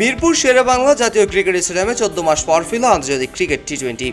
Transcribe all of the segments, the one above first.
মিরপুর শেরে বাংলা জাতীয় ক্রিকেট স্টেডিয়ামে চোদ্দ মাস পর ফিরল আন্তর্জাতিক ক্রিকেট টি টোয়েন্টি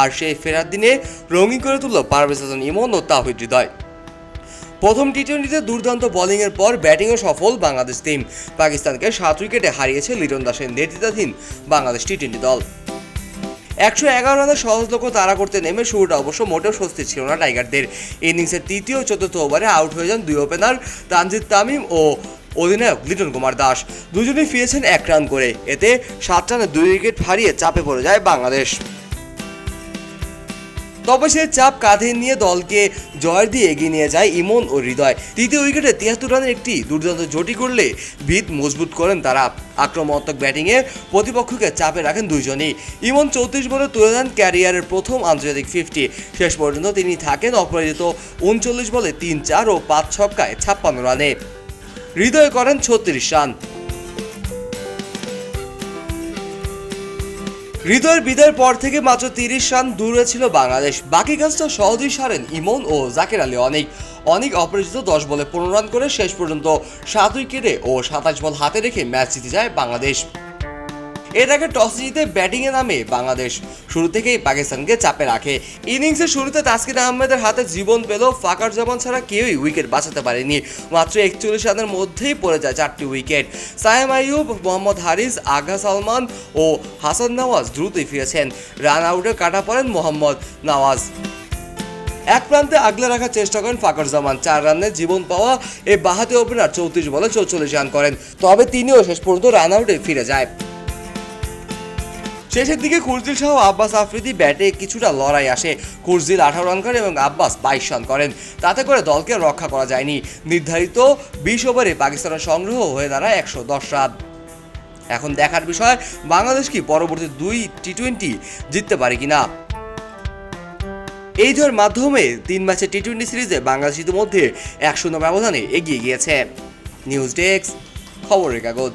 আর সেই ফেরার দিনে রঙিন করে তুলল পারভেজ হাসান ইমন ও তাহিদ হৃদয়। প্রথম টি টোয়েন্টিতে দুর্দান্ত বোলিংয়ের পর ব্যাটিংয়ে সফল বাংলাদেশ টিম পাকিস্তানকে সাত উইকেটে হারিয়েছে লিটন দাসের নেতৃত্বাধীন বাংলাদেশ টি টোয়েন্টি দল। একশো এগারো রানের সহজলক্ষ্য তাড়া করতে নেমে শুরুটা অবশ্য মোটেও স্বস্তি ছিল না টাইগারদের। ইনিংসের তৃতীয় চতুর্থ ওভারে আউট হয়ে যান দুই ওপেনার তানজিদ তামিম ও অধিনায়ক লিটন কুমার দাস। দুজনেই ফিরেছেন এক রান করে। এতে সাত রানে দুই উইকেট হারিয়ে চাপে পড়ে যায় বাংলাদেশ। তবে সে চাপ কাঁধে নিয়ে দলকে জয় দিয়ে এগিয়ে নিয়ে যায় ইমন ও হৃদয়। তৃতীয় উইকেটে তিয়াত্তর রানের একটি দুর্দান্ত জটি করলে ভিত মজবুত করেন তারা। আক্রমণাত্মক ব্যাটিংয়ে প্রতিপক্ষকে চাপে রাখেন দুইজনই। ইমন চৌত্রিশ বলে তুলে নেন ক্যারিয়ারের প্রথম আন্তর্জাতিক ফিফটি। শেষ পর্যন্ত তিনি থাকেন অপরাজিত উনচল্লিশ বলে তিন চার ও পাঁচ ছক্কায় ছাপ্পান্ন রানে। হৃদয় করেন ছত্রিশ রান। হৃদয়ের বিদায়ের পর থেকে মাত্র তিরিশ রান দূরে ছিল বাংলাদেশ। বাকি কাজটা সহজেই সারেন ইমন ও জাকের আলী। অনেক অনেক অপরিচিত দশ বলে পনেরো রান করে শেষ পর্যন্ত সাত উইকেটে ও সাতাশ বল হাতে রেখে ম্যাচ জিতে যায় বাংলাদেশ। এর আগে টস জিতে ব্যাটিংয়ে নামে বাংলাদেশ। শুরু থেকেই পাকিস্তানকে চাপে রাখে। ইনিংসের শুরুতে তাসকিন আহমেদের হাতে জীবন পেল ফাকার জামান ছাড়া কেউই উইকেট বাঁচাতে পারেনি। মাত্র একচল্লিশ রানের মধ্যেই পড়ে যায় চারটি উইকেট সায়েম আইয়ুব, মোহাম্মদ হারিস আগা সালমান ও হাসান নওয়াজ দ্রুতই ফিরেছেন। রান আউটে কাটা পড়েন মোহাম্মদ নওয়াজ। এক প্রান্তে আগলে রাখার চেষ্টা করেন ফাকর জামান। চার রানে জীবন পাওয়া এই বাহাতি ওপেনার চৌত্রিশ বলে চৌচল্লিশ রান করেন। তবে তিনিও শেষ পর্যন্ত রান আউটে ফিরে যায়। শেষের দিকে কুরজিল সহ আব্বাস আফ্রিদি ব্যাটে কিছুটা লড়াই আসে। কুরজিল আঠারো রান করেন এবং আব্বাস বাইশ রান করেন। তাতে করে দলকে রক্ষা করা যায়নি। নির্ধারিত বিশ ওভারে পাকিস্তানের সংগ্রহ হয়ে দাঁড়ায় একশো দশ রান। এখন দেখার বিষয়, বাংলাদেশ কি পরবর্তী দুই টি টোয়েন্টি জিততে পারে কিনা? এই জয়ের মাধ্যমে তিন ম্যাচের টি টোয়েন্টি সিরিজে বাংলাদেশ ইতিমধ্যে এক শূন্য ব্যবধানে এগিয়ে গিয়েছে। নিউজ ডেস্ক, খবরের কাগজ।